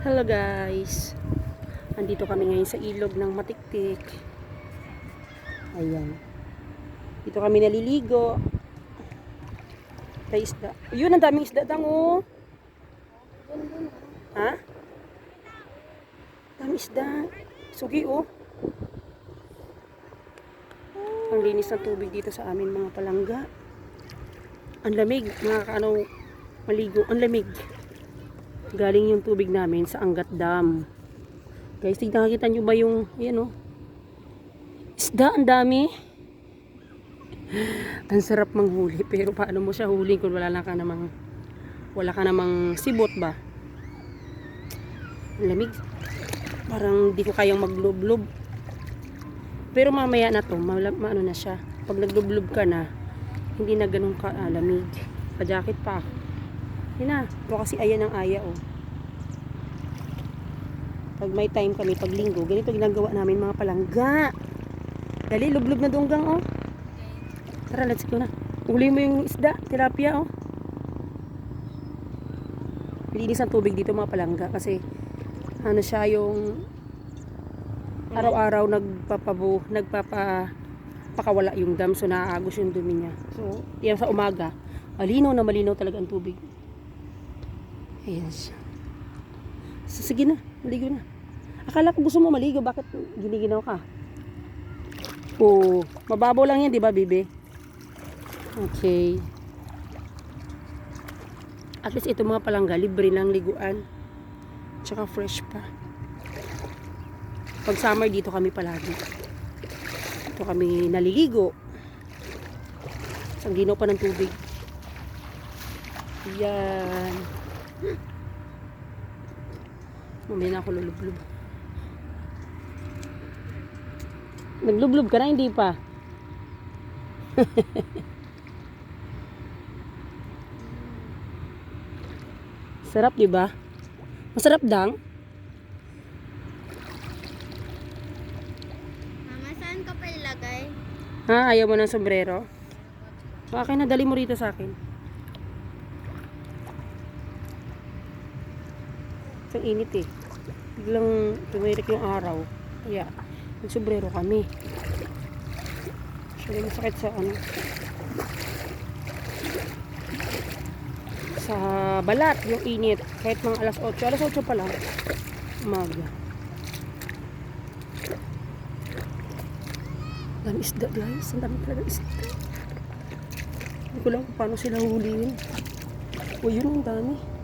Hello guys. Andito kami ngayon sa ilog ng Matiktik. Ayan. Dito kami naliligo. May isda. Yun, ang daming isda dang oh. Ha? Daming isda. Sugi oh. Ang linis ng tubig dito sa amin mga palangga. Ang lamig, mga kaano, maligo. Ang lamig. Galing yung tubig namin sa Angat Dam. Guys, tignan nakita nyo ba yung, yan oh. Isda, ang dami. ang sarap manghuli. Pero paano mo siya huli kung wala na ka namang, wala ka namang sibot ba? Lamig. Parang di ko kayang maglublob. Pero mamaya na to, mala- maano na siya. Pag naglublob ka na, hindi na ganun ka ah, lamig. Pa-jacket pa ako. Yun na. Ito kasi ayan ang aya, oh. Pag may time kami, pag linggo, ganito ginagawa namin mga palangga. Dali, lublob na dunggang, oh. Tara, let's go na. Uli mo yung isda, tilapia, oh. Linis ang tubig dito mga palangga kasi ano siya yung araw-araw nagpapabu, nagpapa pakawala yung dam so naaagos yung dumi niya. So, yan sa umaga, malinaw na malinaw talaga ang tubig. Siya. So, sige na, maligo na. Akala ko gusto mo maligo, bakit giniginaw ka? Oo, mababaw lang yan, di ba, bibi? Okay. At least ito mga palangga, libre lang liguan. Tsaka fresh pa. Pag summer dito kami palagi. Dito kami naliligo. Ang ginaw pa ng tubig. Yan. Mamaya na ako lulublob. Naglublob ka na, hindi pa. Sarap, di ba? Masarap dang. Mama, saan ka pa ilagay? Ha? Ayaw mo ng sombrero? Okay na, dali mo rito sa akin. Ang init eh. Biglang tumirik yung araw. Kaya, nagsombrero kami. Siya masakit sa ano. Sa balat, yung init. Kahit mga alas 8. Alas 8 pa lang. Umaga. Dami isda guys. Ang dami talaga isda. Hindi ko lang kung paano sila huliin. O yun ang dami.